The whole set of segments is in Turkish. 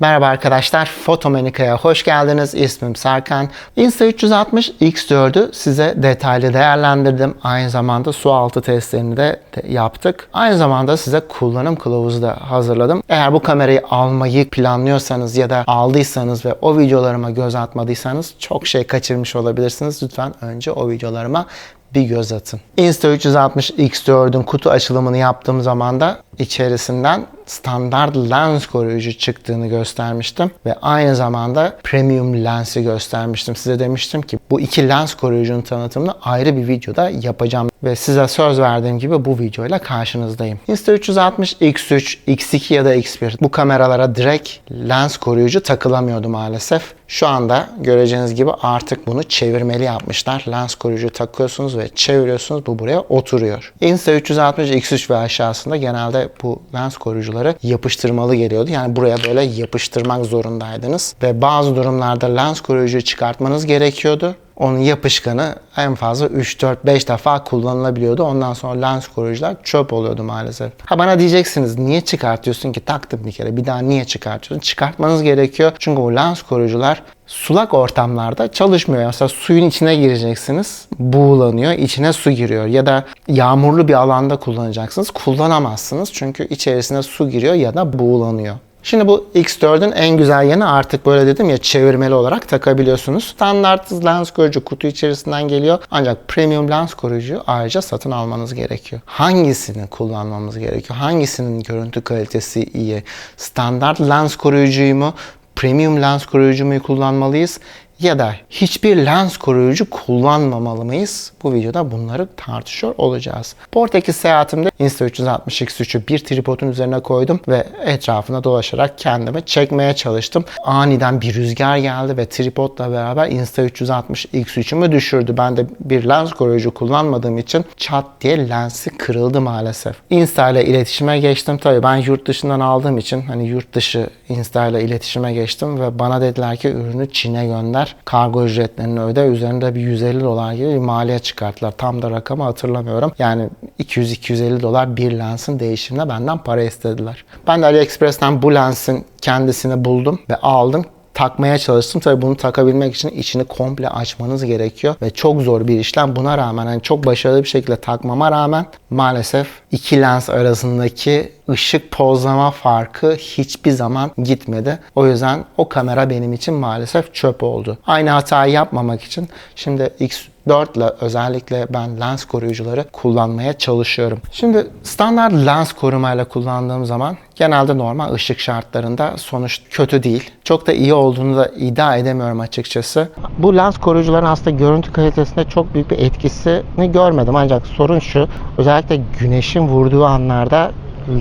Merhaba arkadaşlar, Fotomenika'ya hoş geldiniz. İsmim Serkan. Insta360 X4'ü size detaylı değerlendirdim. Aynı zamanda su altı testlerini de, yaptık. Aynı zamanda size kullanım kılavuzu da hazırladım. Eğer bu kamerayı almayı planlıyorsanız ya da aldıysanız ve o videolarıma göz atmadıysanız çok şey kaçırmış olabilirsiniz. Lütfen önce o videolarıma bir göz atın. Insta360 X4'ün kutu açılımını yaptığım zaman da içerisinden standart lens koruyucu çıktığını göstermiştim ve aynı zamanda premium lensi göstermiştim. Size demiştim ki bu iki lens koruyucunun tanıtımını ayrı bir videoda yapacağım ve size söz verdiğim gibi bu videoyla karşınızdayım. Insta360 X3, X2 ya da X1 bu kameralara direkt lens koruyucu takılamıyordu maalesef. Şu anda göreceğiniz gibi artık bunu çevirmeli yapmışlar. Lens koruyucu takıyorsunuz ve çeviriyorsunuz. Bu buraya oturuyor. Insta360 X3 ve aşağısında genelde bu lens koruyucuları yapıştırmalı geliyordu. Yani buraya böyle yapıştırmak zorundaydınız. Ve bazı durumlarda lens koruyucu çıkartmanız gerekiyordu. Onun yapışkanı en fazla 3, 4, 5 defa kullanılabiliyordu. Ondan sonra lens koruyucular çöp oluyordu maalesef. Ha bana diyeceksiniz niye çıkartıyorsun ki taktım bir kere bir daha niye çıkartıyorsun? Çıkartmanız gerekiyor. Çünkü bu lens koruyucular sulak ortamlarda çalışmıyor. Mesela suyun içine gireceksiniz, buğulanıyor, içine su giriyor. Ya da yağmurlu bir alanda kullanacaksınız, kullanamazsınız. Çünkü içerisine su giriyor ya da buğulanıyor. Şimdi bu X4'ün en güzel yanı artık böyle dedim ya çevirmeli olarak takabiliyorsunuz. Standart lens koruyucu kutu içerisinden geliyor. Ancak premium lens koruyucu ayrıca satın almanız gerekiyor. Hangisini kullanmamız gerekiyor? Hangisinin görüntü kalitesi iyi? Standart lens koruyucuyu mu? Premium lens koruyucu mu kullanmalıyız? Ya da hiçbir lens koruyucu kullanmamalı mıyız? Bu videoda bunları tartışıyor olacağız. Portekiz seyahatimde Insta360X3'ü bir tripodun üzerine koydum ve etrafına dolaşarak kendimi çekmeye çalıştım. Aniden bir rüzgar geldi ve tripodla beraber Insta360X3'ümü düşürdü. Ben de bir lens koruyucu kullanmadığım için çat diye lensi kırıldı maalesef. Insta ile iletişime geçtim. Tabii ben yurt dışından aldığım için hani yurt dışı Insta ile iletişime geçtim ve bana dediler ki ürünü Çin'e gönder. Kargo ücretlerini öde. Üzerinde bir 150 dolar gibi bir maliyet çıkarttılar. Tam da rakamı hatırlamıyorum. Yani 200-250 dolar bir lensin değişimine benden para istediler. Ben de AliExpress'ten bu lensin kendisini buldum ve aldım takmaya çalıştım. Tabii bunu takabilmek için içini komple açmanız gerekiyor ve çok zor bir işlem. Buna rağmen hani çok başarılı bir şekilde takmama rağmen maalesef iki lens arasındaki ışık pozlama farkı hiçbir zaman gitmedi. O yüzden o kamera benim için maalesef çöp oldu. Aynı hatayı yapmamak için şimdi X 4 ile özellikle ben lens koruyucuları kullanmaya çalışıyorum. Şimdi standart lens korumayla kullandığım zaman genelde normal ışık şartlarında sonuç kötü değil. Çok da iyi olduğunu da iddia edemiyorum açıkçası. Bu lens koruyucuların aslında görüntü kalitesinde çok büyük bir etkisini görmedim. Ancak sorun şu, özellikle güneşin vurduğu anlarda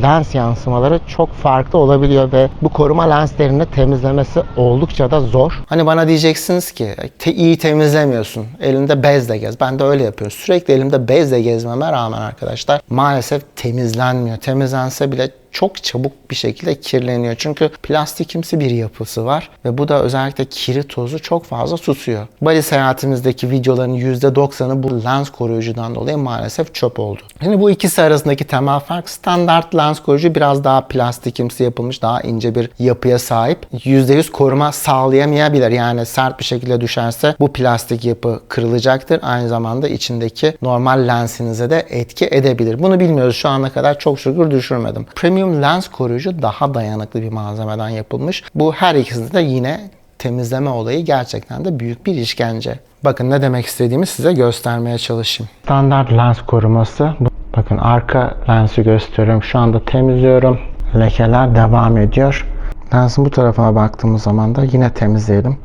lens yansımaları çok farklı olabiliyor ve bu koruma lenslerini temizlemesi oldukça da zor. Hani bana diyeceksiniz ki te- iyi temizlemiyorsun. Elinde bezle gez. Ben de öyle yapıyorum. Sürekli elimde bezle gezmeme rağmen arkadaşlar maalesef temizlenmiyor. Temizlense bile çok çabuk bir şekilde kirleniyor. Çünkü plastikimsi bir yapısı var ve bu da özellikle kiri tozu çok fazla tutuyor. Bali seyahatimizdeki videoların %90'ı bu lens koruyucudan dolayı maalesef çöp oldu. Şimdi bu ikisi arasındaki temel fark standart lens koruyucu biraz daha plastikimsi yapılmış, daha ince bir yapıya sahip. %100 koruma sağlayamayabilir. Yani sert bir şekilde düşerse bu plastik yapı kırılacaktır. Aynı zamanda içindeki normal lensinize de etki edebilir. Bunu bilmiyoruz. Şu ana kadar çok şükür düşürmedim. Premium lens koruyucu daha dayanıklı bir malzemeden yapılmış. Bu her ikisinde de yine temizleme olayı gerçekten de büyük bir işkence. Bakın ne demek istediğimi size göstermeye çalışayım. Standart lens koruması. Bakın arka lensi gösteriyorum. Şu anda temizliyorum. Lekeler devam ediyor. Lensin bu tarafına baktığımız zaman da yine temizleyelim.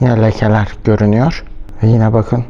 Yine lekeler görünüyor. Ve yine bakın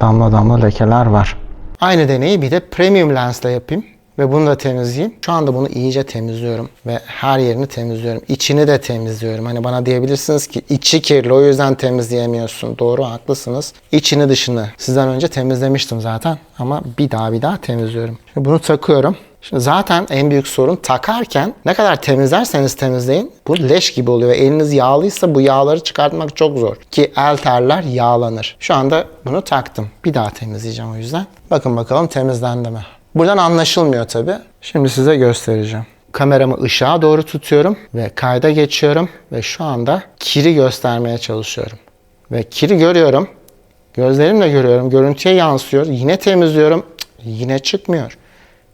damla damla lekeler var. Aynı deneyi bir de premium lensle yapayım ve bunu da temizleyeyim. Şu anda bunu iyice temizliyorum ve her yerini temizliyorum. İçini de temizliyorum. Hani bana diyebilirsiniz ki içi kirli o yüzden temizleyemiyorsun. Doğru haklısınız. İçini dışını sizden önce temizlemiştim zaten ama bir daha bir daha temizliyorum. Şimdi bunu takıyorum. Şimdi zaten en büyük sorun takarken ne kadar temizlerseniz temizleyin bu leş gibi oluyor. Eliniz yağlıysa bu yağları çıkartmak çok zor. Ki el terler yağlanır. Şu anda bunu taktım. Bir daha temizleyeceğim o yüzden. Bakın bakalım temizlendi mi? Buradan anlaşılmıyor tabi. Şimdi size göstereceğim. Kameramı ışığa doğru tutuyorum ve kayda geçiyorum ve şu anda kiri göstermeye çalışıyorum. Ve kiri görüyorum. Gözlerimle görüyorum. Görüntüye yansıyor. Yine temizliyorum. Yine çıkmıyor.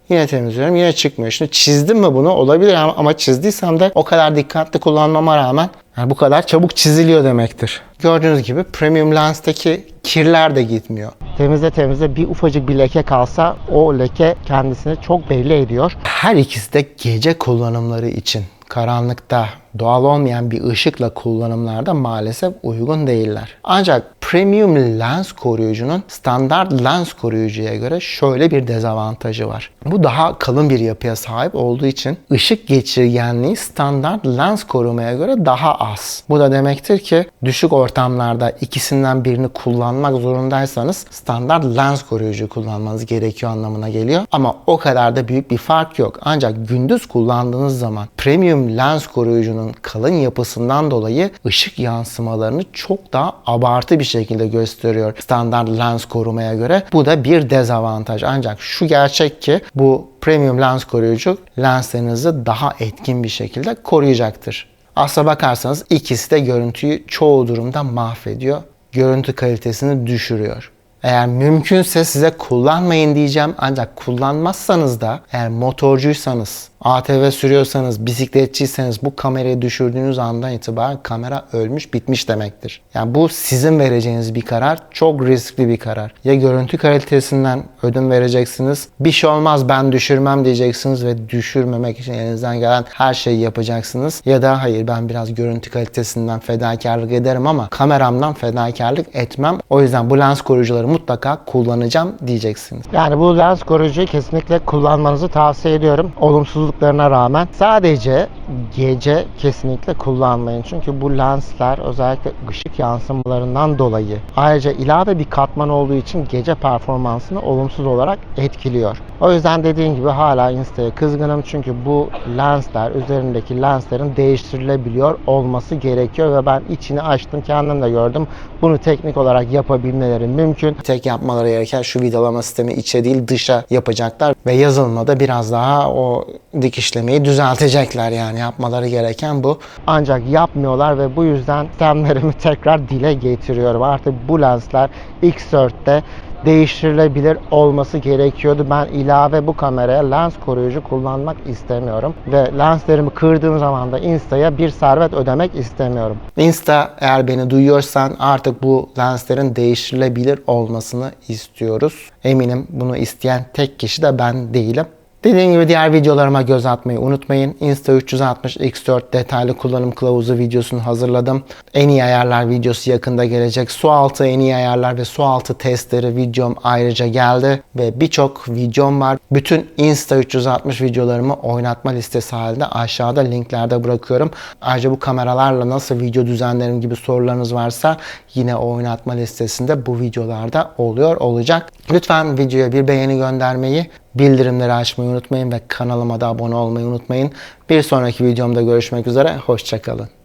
Yine temizliyorum. Yine çıkmıyor. Şimdi çizdim mi bunu? Olabilir ama çizdiysem de o kadar dikkatli kullanmama rağmen yani bu kadar çabuk çiziliyor demektir. Gördüğünüz gibi premium lensteki kirler de gitmiyor. Temizle temizle bir ufacık bir leke kalsa o leke kendisini çok belli ediyor. Her ikisi de gece kullanımları için karanlıkta doğal olmayan bir ışıkla kullanımlarda maalesef uygun değiller. Ancak premium lens koruyucunun standart lens koruyucuya göre şöyle bir dezavantajı var. Bu daha kalın bir yapıya sahip olduğu için ışık geçirgenliği standart lens korumaya göre daha az. Bu da demektir ki düşük ortamlarda ikisinden birini kullanmak zorundaysanız standart lens koruyucu kullanmanız gerekiyor anlamına geliyor. Ama o kadar da büyük bir fark yok. Ancak gündüz kullandığınız zaman premium lens koruyucunun kalın yapısından dolayı ışık yansımalarını çok daha abartı bir şekilde gösteriyor standart lens korumaya göre. Bu da bir dezavantaj. Ancak şu gerçek ki bu premium lens koruyucu lenslerinizi daha etkin bir şekilde koruyacaktır. Aslına bakarsanız ikisi de görüntüyü çoğu durumda mahvediyor. Görüntü kalitesini düşürüyor. Eğer mümkünse size kullanmayın diyeceğim ancak kullanmazsanız da eğer motorcuysanız, ATV sürüyorsanız, bisikletçiyseniz bu kamerayı düşürdüğünüz andan itibaren kamera ölmüş bitmiş demektir. Yani bu sizin vereceğiniz bir karar. Çok riskli bir karar. Ya görüntü kalitesinden ödün vereceksiniz. Bir şey olmaz ben düşürmem diyeceksiniz ve düşürmemek için elinizden gelen her şeyi yapacaksınız. Ya da hayır ben biraz görüntü kalitesinden fedakarlık ederim ama kameramdan fedakarlık etmem. O yüzden bu lens koruyucuları mutlaka kullanacağım diyeceksiniz. Yani bu lens koruyucuyu kesinlikle kullanmanızı tavsiye ediyorum. Olumsuzluklarına rağmen. Sadece gece kesinlikle kullanmayın. Çünkü bu lensler özellikle ışık yansımalarından dolayı ayrıca ilave bir katman olduğu için gece performansını olumsuz olarak etkiliyor. O yüzden dediğim gibi hala Insta'ya kızgınım çünkü bu lensler üzerindeki lenslerin değiştirilebiliyor olması gerekiyor ve ben içini açtım kendim de gördüm. Bunu teknik olarak yapabilmeleri mümkün. Tek yapmaları gereken şu vidalama sistemi içe değil dışa yapacaklar ve yazılmada biraz daha o dikişlemeyi düzeltecekler yani yapmaları gereken bu. Ancak yapmıyorlar ve bu yüzden sistemlerimi tekrar dile getiriyorum. Artık bu lensler X4'te değiştirilebilir olması gerekiyordu. Ben ilave bu kameraya lens koruyucu kullanmak istemiyorum. Ve lenslerimi kırdığım zaman da Insta'ya bir servet ödemek istemiyorum. Insta eğer beni duyuyorsan artık bu lenslerin değiştirilebilir olmasını istiyoruz. Eminim bunu isteyen tek kişi de ben değilim. Dediğim gibi diğer videolarıma göz atmayı unutmayın. Insta360 X4 detaylı kullanım kılavuzu videosunu hazırladım. En iyi ayarlar videosu yakında gelecek. Su altı en iyi ayarlar ve su altı testleri videom ayrıca geldi. Ve birçok videom var. Bütün Insta360 videolarımı oynatma listesi halinde aşağıda linklerde bırakıyorum. Ayrıca bu kameralarla nasıl video düzenlerim gibi sorularınız varsa yine oynatma listesinde bu videolarda oluyor olacak. Lütfen videoya bir beğeni göndermeyi, bildirimleri açmayı unutmayın ve kanalıma da abone olmayı unutmayın. Bir sonraki videomda görüşmek üzere, hoşçakalın.